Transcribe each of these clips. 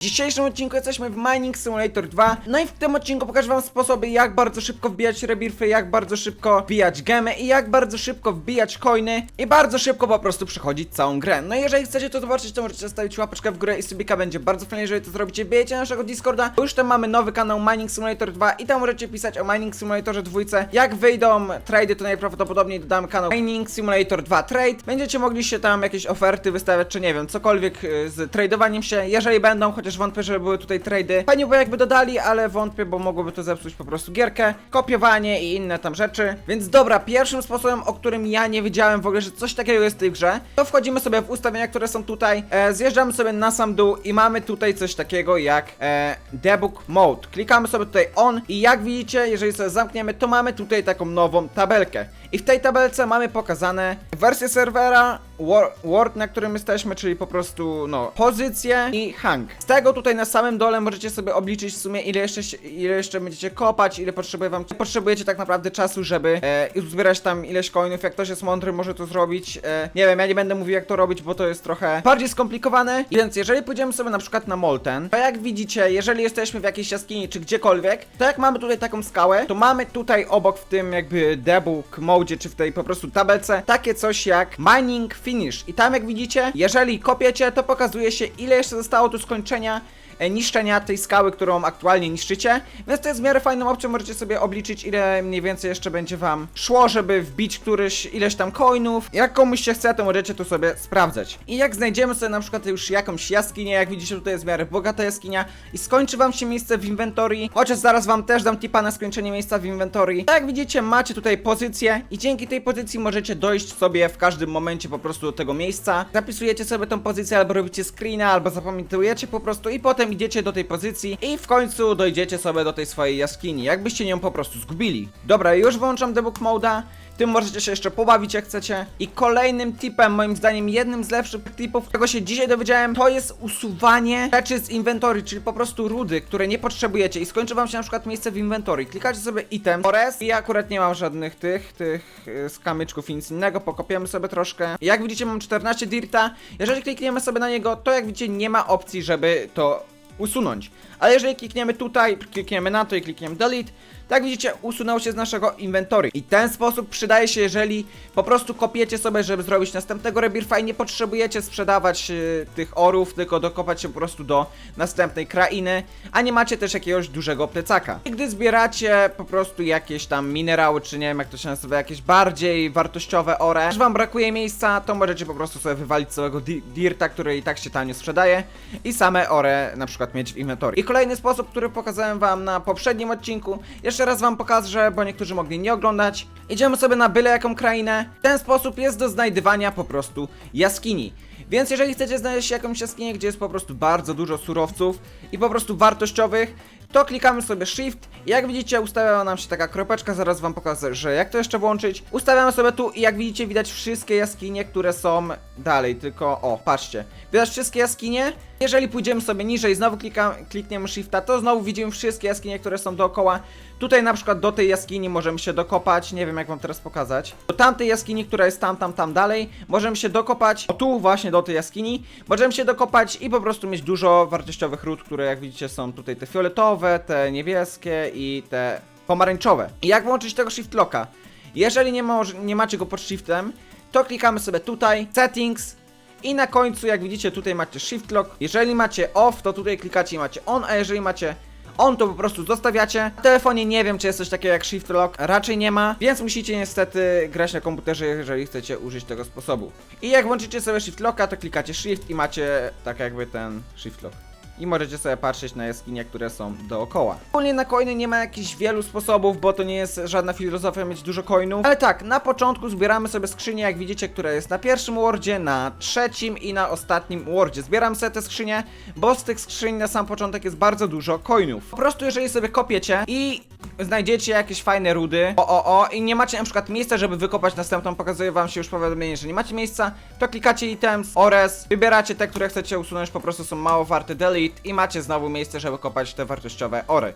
W dzisiejszym odcinku jesteśmy w Mining Simulator 2 No i w tym odcinku pokażę wam sposoby jak bardzo szybko wbijać rebirfy, jak bardzo szybko wbijać gemy i jak bardzo szybko wbijać coiny I bardzo szybko po prostu przechodzić całą grę. No i jeżeli chcecie to zobaczyć to możecie stawić łapeczkę w górę i subika będzie bardzo fajnie jeżeli to zrobicie. Wbijecie na naszego Discorda, bo już tam mamy nowy kanał Mining Simulator 2 i tam możecie pisać o Mining Simulatorze 2 Jak wyjdą trady to najprawdopodobniej dodamy kanał Mining Simulator 2 Trade. Będziecie mogli się tam jakieś oferty wystawiać czy nie wiem, cokolwiek y, z tradowaniem się. Jeżeli będą, chociaż wątpię, żeby były tutaj trady. Fajnie by jakby dodali, ale wątpię, bo mogłoby to zepsuć po prostu gierkę Kopiowanie i inne tam rzeczy. Więc dobra, pierwszym sposobem, o którym ja nie wiedziałem w ogóle, że coś takiego jest w tej grze To wchodzimy sobie w ustawienia, które są tutaj. E, Zjeżdżamy sobie na sam dół i mamy tutaj coś takiego jak e, debug mode. Klikamy sobie tutaj on i jak widzicie, jeżeli sobie zamkniemy, to mamy tutaj taką nową tabelkę. I w tej tabelce mamy pokazane wersję serwera, Word, na którym jesteśmy, czyli po prostu, no, pozycję i hang. Z tego tutaj na samym dole możecie sobie obliczyć w sumie, ile jeszcze, ile jeszcze będziecie kopać, ile potrzebuje wam, potrzebujecie tak naprawdę czasu, żeby e, uzbierać tam ileś coinów. Jak ktoś jest mądry, może to zrobić. E, nie wiem, ja nie będę mówił, jak to robić, bo to jest trochę bardziej skomplikowane. Więc jeżeli pójdziemy sobie na przykład na Molten, to jak widzicie, jeżeli jesteśmy w jakiejś jaskini czy gdziekolwiek, to jak mamy tutaj taką skałę, to mamy tutaj obok w tym jakby debug mode, czy w tej po prostu tabelce, takie coś jak mining finish. I tam jak widzicie, jeżeli kopiecie, to pokazuje się ile jeszcze zostało do skończenia niszczenia tej skały, którą aktualnie niszczycie, więc to jest w miarę fajną opcją, możecie sobie obliczyć ile mniej więcej jeszcze będzie wam szło, żeby wbić któryś ileś tam coinów. Jak komuś się chce, to możecie tu sobie sprawdzać. I jak znajdziemy sobie na przykład już jakąś jaskinię, jak widzicie tutaj jest w miarę bogata jaskinia i skończy wam się miejsce w inwentory, chociaż zaraz wam też dam tipa na skończenie miejsca w inwentory. Tak jak widzicie, macie tutaj pozycję i dzięki tej pozycji możecie dojść sobie w każdym momencie po prostu do tego miejsca. Zapisujecie sobie tą pozycję, albo robicie screena, albo zapamiętujecie po prostu i potem idziecie do tej pozycji i w końcu dojdziecie sobie do tej swojej jaskini, jakbyście nią po prostu zgubili. Dobra, już włączam debug moda. Tym możecie się jeszcze pobawić jak chcecie. I kolejnym tipem, moim zdaniem jednym z lepszych tipów, którego się dzisiaj dowiedziałem, to jest usuwanie rzeczy z inwentory, czyli po prostu rudy, które nie potrzebujecie i skończy wam się na przykład miejsce w inwentory. Klikacie sobie item, ores i akurat nie mam żadnych tych, tych y, skamyczków i nic innego, pokopiemy sobie troszkę. Jak widzicie mam 14 dirta, jeżeli klikniemy sobie na niego, to jak widzicie nie ma opcji, żeby to usunąć. Ale jeżeli klikniemy tutaj, klikniemy na to i klikniemy delete, tak widzicie, usunął się z naszego inwentory. I ten sposób przydaje się, jeżeli po prostu kopiecie sobie, żeby zrobić następnego rebirfa i nie potrzebujecie sprzedawać y, tych orów, tylko dokopać się po prostu do następnej krainy, a nie macie też jakiegoś dużego plecaka. I gdy zbieracie po prostu jakieś tam minerały, czy nie wiem jak to się nazywa, jakieś bardziej wartościowe ore, że wam brakuje miejsca, to możecie po prostu sobie wywalić całego di dirta, który i tak się tanio sprzedaje i same ore na przykład mieć w inwentory. I kolejny sposób, który pokazałem wam na poprzednim odcinku, jeszcze raz wam pokażę, bo niektórzy mogli nie oglądać. Idziemy sobie na byle jaką krainę. Ten sposób jest do znajdywania po prostu jaskini. Więc jeżeli chcecie znaleźć jakąś jaskinię, gdzie jest po prostu bardzo dużo surowców i po prostu wartościowych, to klikamy sobie Shift jak widzicie ustawiała nam się taka kropeczka, zaraz wam pokażę, że jak to jeszcze włączyć. Ustawiamy sobie tu i jak widzicie widać wszystkie jaskinie, które są dalej, tylko o, patrzcie. Widać wszystkie jaskinie? Jeżeli pójdziemy sobie niżej, znowu klika, klikniemy Shifta, to znowu widzimy wszystkie jaskinie, które są dookoła. Tutaj na przykład do tej jaskini możemy się dokopać, nie wiem jak wam teraz pokazać. Do tamtej jaskini, która jest tam, tam, tam dalej, możemy się dokopać, o tu właśnie do tej jaskini, możemy się dokopać i po prostu mieć dużo wartościowych ród, które jak widzicie są tutaj te fioletowe, te niebieskie i te pomarańczowe. I jak włączyć tego shift locka? Jeżeli nie, nie macie go pod shiftem, to klikamy sobie tutaj, settings, i na końcu, jak widzicie, tutaj macie Shift Lock. Jeżeli macie off, to tutaj klikacie i macie on, a jeżeli macie on, to po prostu zostawiacie. Na telefonie nie wiem, czy jest coś takiego jak Shift Lock, raczej nie ma, więc musicie niestety grać na komputerze, jeżeli chcecie użyć tego sposobu. I jak włączycie sobie Shift Locka, to klikacie Shift i macie tak jakby ten Shift Lock. I możecie sobie patrzeć na jaskinie, które są dookoła. Ogólnie na coiny nie ma jakichś wielu sposobów, bo to nie jest żadna filozofia mieć dużo coinów. Ale tak, na początku zbieramy sobie skrzynię, jak widzicie, która jest na pierwszym wardzie, na trzecim i na ostatnim wardzie. Zbieram sobie te skrzynie, bo z tych skrzyń na sam początek jest bardzo dużo coinów. Po prostu jeżeli sobie kopiecie i znajdziecie jakieś fajne rudy, o o o, i nie macie na przykład miejsca, żeby wykopać następną, pokazuje wam się już powiadomienie, że nie macie miejsca, to klikacie items, ores, wybieracie te, które chcecie usunąć, po prostu są mało warte, delete i macie znowu miejsce, żeby kopać te wartościowe ory.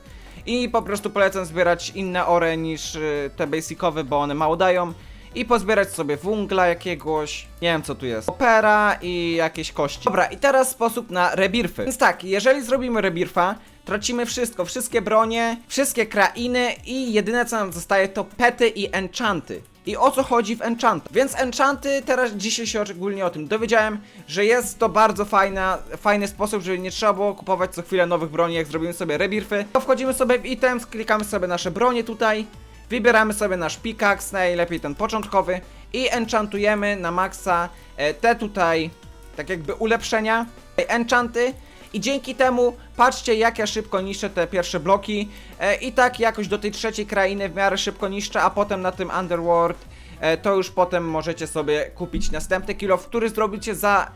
I po prostu polecam zbierać inne ore niż y, te basicowe, bo one mało dają. i pozbierać sobie wungla jakiegoś, nie wiem co tu jest, opera i jakieś kości. Dobra, i teraz sposób na rebirfy. Więc tak, jeżeli zrobimy rebirfa, tracimy wszystko, wszystkie bronie, wszystkie krainy i jedyne co nam zostaje to pety i enchanty. I o co chodzi w enchantach? Więc enchanty, teraz dzisiaj się ogólnie o tym dowiedziałem, że jest to bardzo fajna, fajny sposób, żeby nie trzeba było kupować co chwilę nowych broni, jak zrobimy sobie rebirfy. To wchodzimy sobie w items, klikamy sobie nasze bronie tutaj, wybieramy sobie nasz pickaxe, najlepiej ten początkowy i enchantujemy na maksa e, te tutaj, tak jakby ulepszenia, enchanty i dzięki temu patrzcie jak ja szybko niszczę te pierwsze bloki. E, i tak jakoś do tej trzeciej krainy w miarę szybko niszczę, a potem na tym Underworld e, to już potem możecie sobie kupić następny kilo, który zrobicie za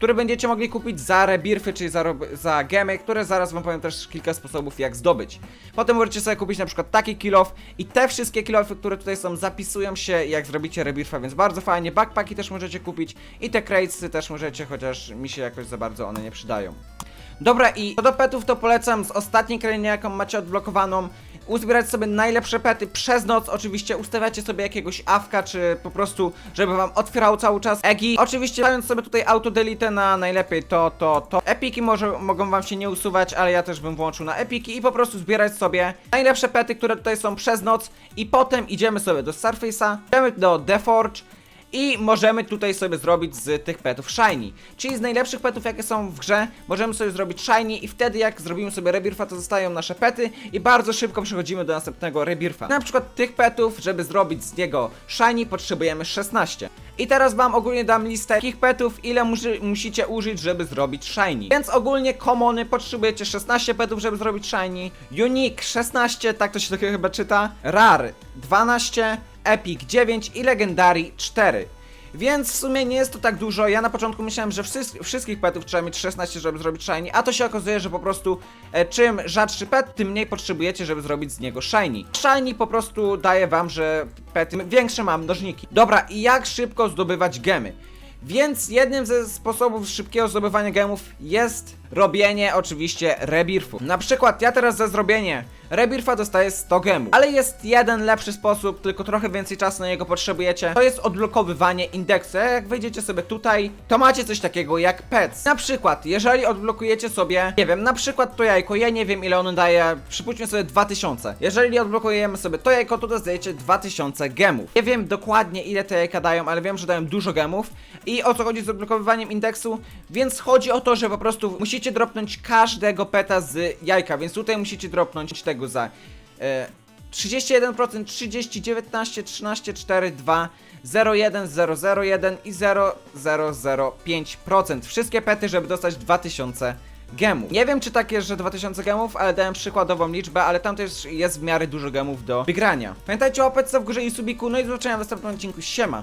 które będziecie mogli kupić za rebirfy, czyli za, za gemy, które zaraz wam powiem też kilka sposobów jak zdobyć. Potem możecie sobie kupić na przykład taki kilof i te wszystkie kilofy, które tutaj są zapisują się jak zrobicie rebirfa, więc bardzo fajnie. Backpacki też możecie kupić i te cratesy też możecie, chociaż mi się jakoś za bardzo one nie przydają. Dobra i co do petów to polecam z ostatniej krainy jaką macie odblokowaną uzbierać sobie najlepsze pety przez noc, oczywiście ustawiacie sobie jakiegoś awka, czy po prostu, żeby wam otwierał cały czas egi. Oczywiście dając sobie tutaj autodelete na najlepiej to, to, to. Epiki może, mogą wam się nie usuwać, ale ja też bym włączył na epiki i po prostu zbierać sobie najlepsze pety, które tutaj są przez noc i potem idziemy sobie do Surface'a, idziemy do Deforge, i możemy tutaj sobie zrobić z tych petów shiny. Czyli z najlepszych petów jakie są w grze, możemy sobie zrobić shiny i wtedy jak zrobimy sobie rebirfa to zostają nasze pety i bardzo szybko przechodzimy do następnego rebirfa. Na przykład tych petów, żeby zrobić z niego shiny potrzebujemy 16. I teraz wam ogólnie dam listę takich petów, ile musi, musicie użyć, żeby zrobić shiny. Więc ogólnie commony potrzebujecie 16 petów, żeby zrobić shiny. Unique 16, tak to się takiego chyba czyta. Rare 12, Epic 9 i Legendary 4. Więc w sumie nie jest to tak dużo. Ja na początku myślałem, że wszys- wszystkich petów trzeba mieć 16, żeby zrobić shiny, a to się okazuje, że po prostu e, czym rzadszy pet, tym mniej potrzebujecie, żeby zrobić z niego shiny. Shiny po prostu daje wam, że pety większe ma mnożniki. Dobra, i jak szybko zdobywać gemy? Więc jednym ze sposobów szybkiego zdobywania gemów jest robienie oczywiście rebirfu. Na przykład ja teraz za zrobienie rebirfa dostaję 100 gemów, ale jest jeden lepszy sposób, tylko trochę więcej czasu na niego potrzebujecie. To jest odblokowywanie indeksu. Jak wejdziecie sobie tutaj, to macie coś takiego jak pets. Na przykład, jeżeli odblokujecie sobie, nie wiem, na przykład to jajko, ja nie wiem ile ono daje, przypuśćmy sobie 2000. Jeżeli odblokujemy sobie to jajko, to dostajecie 2000 gemów. Nie wiem dokładnie ile te jajka dają, ale wiem, że dają dużo gemów. I o co chodzi z odblokowywaniem indeksu? Więc chodzi o to, że po prostu musicie dropnąć każdego peta z jajka, więc tutaj musicie dropnąć tego za e, 31%, 30, 19, 13, 4, 2, 01, 001 i 0005%. Wszystkie pety, żeby dostać 2000 gemów. Nie wiem, czy tak jest, że 2000 gemów, ale dałem przykładową liczbę, ale tam też jest w miarę dużo gemów do wygrania. Pamiętajcie o łapce w górze i subiku, no i do zobaczenia w następnym odcinku. Siema!